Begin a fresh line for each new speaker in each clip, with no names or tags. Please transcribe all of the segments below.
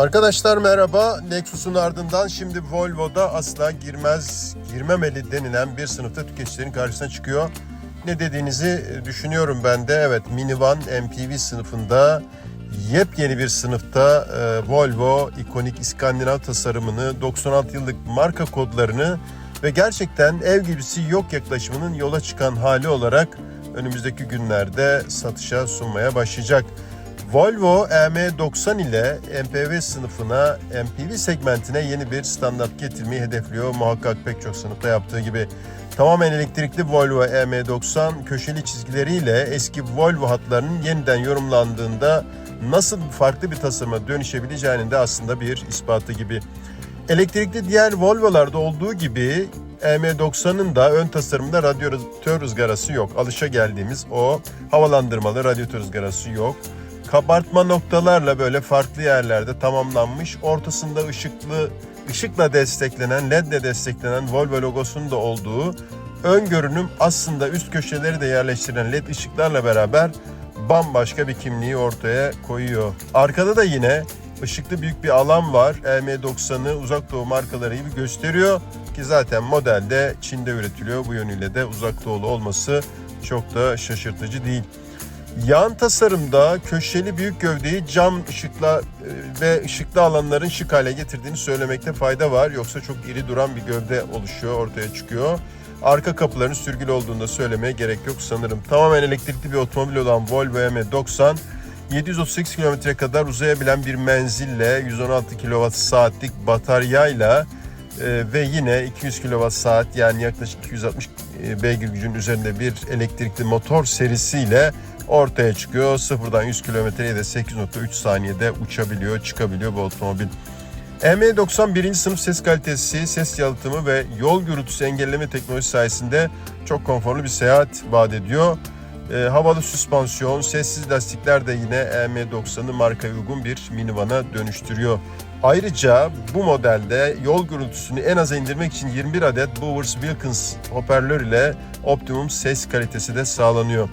Arkadaşlar merhaba. Lexus'un ardından şimdi Volvo'da asla girmez, girmemeli denilen bir sınıfta tüketicilerin karşısına çıkıyor. Ne dediğinizi düşünüyorum ben de. Evet minivan MPV sınıfında yepyeni bir sınıfta e, Volvo ikonik İskandinav tasarımını, 96 yıllık marka kodlarını ve gerçekten ev gibisi yok yaklaşımının yola çıkan hali olarak önümüzdeki günlerde satışa sunmaya başlayacak. Volvo EM90 ile MPV sınıfına, MPV segmentine yeni bir standart getirmeyi hedefliyor. Muhakkak pek çok sınıfta yaptığı gibi. Tamamen elektrikli Volvo EM90 köşeli çizgileriyle eski Volvo hatlarının yeniden yorumlandığında nasıl farklı bir tasarıma dönüşebileceğinin de aslında bir ispatı gibi. Elektrikli diğer Volvo'larda olduğu gibi EM90'ın da ön tasarımında radyatör ızgarası yok. Alışa geldiğimiz o havalandırmalı radyatör ızgarası yok kabartma noktalarla böyle farklı yerlerde tamamlanmış. Ortasında ışıklı ışıkla desteklenen, ledle desteklenen Volvo logosunun da olduğu ön görünüm aslında üst köşeleri de yerleştirilen led ışıklarla beraber bambaşka bir kimliği ortaya koyuyor. Arkada da yine ışıklı büyük bir alan var. EM90'ı uzak doğu markaları gibi gösteriyor ki zaten modelde Çin'de üretiliyor. Bu yönüyle de uzak doğulu olması çok da şaşırtıcı değil. Yan tasarımda köşeli büyük gövdeyi cam ışıkla e, ve ışıklı alanların şık hale getirdiğini söylemekte fayda var. Yoksa çok iri duran bir gövde oluşuyor, ortaya çıkıyor. Arka kapıların sürgülü olduğunu da söylemeye gerek yok sanırım. Tamamen elektrikli bir otomobil olan Volvo M90 738 kilometre kadar uzayabilen bir menzille 116 kWh saatlik bataryayla e, ve yine 200 kWh saat yani yaklaşık 260 e, beygir gücün üzerinde bir elektrikli motor serisiyle ortaya çıkıyor. Sıfırdan 100 kilometreye de 8.3 saniyede uçabiliyor, çıkabiliyor bu otomobil. M90 birinci sınıf ses kalitesi, ses yalıtımı ve yol gürültüsü engelleme teknolojisi sayesinde çok konforlu bir seyahat vaat ediyor. E, havalı süspansiyon, sessiz lastikler de yine M90'ı markaya uygun bir minivana dönüştürüyor. Ayrıca bu modelde yol gürültüsünü en aza indirmek için 21 adet Bowers Wilkins hoparlör ile optimum ses kalitesi de sağlanıyor.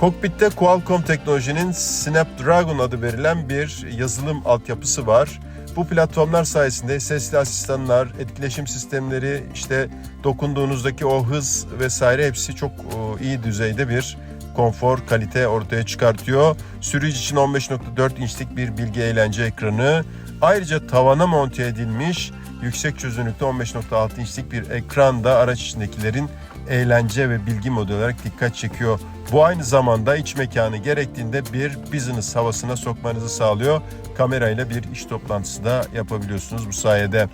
Kokpitte Qualcomm teknolojinin Snapdragon adı verilen bir yazılım altyapısı var. Bu platformlar sayesinde sesli asistanlar, etkileşim sistemleri, işte dokunduğunuzdaki o hız vesaire hepsi çok e, iyi düzeyde bir konfor, kalite ortaya çıkartıyor. Sürücü için 15.4 inçlik bir bilgi eğlence ekranı. Ayrıca tavana monte edilmiş yüksek çözünürlükte 15.6 inçlik bir ekran da araç içindekilerin eğlence ve bilgi modu olarak dikkat çekiyor. Bu aynı zamanda iç mekanı gerektiğinde bir business havasına sokmanızı sağlıyor. Kamerayla bir iş toplantısı da yapabiliyorsunuz bu sayede.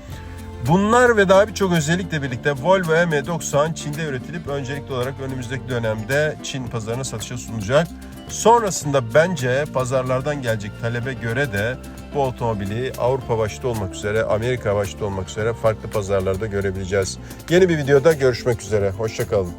Bunlar ve daha birçok özellikle birlikte Volvo M90 Çin'de üretilip öncelikli olarak önümüzdeki dönemde Çin pazarına satışa sunulacak. Sonrasında bence pazarlardan gelecek talebe göre de bu otomobili Avrupa başta olmak üzere, Amerika başta olmak üzere farklı pazarlarda görebileceğiz. Yeni bir videoda görüşmek üzere. Hoşçakalın.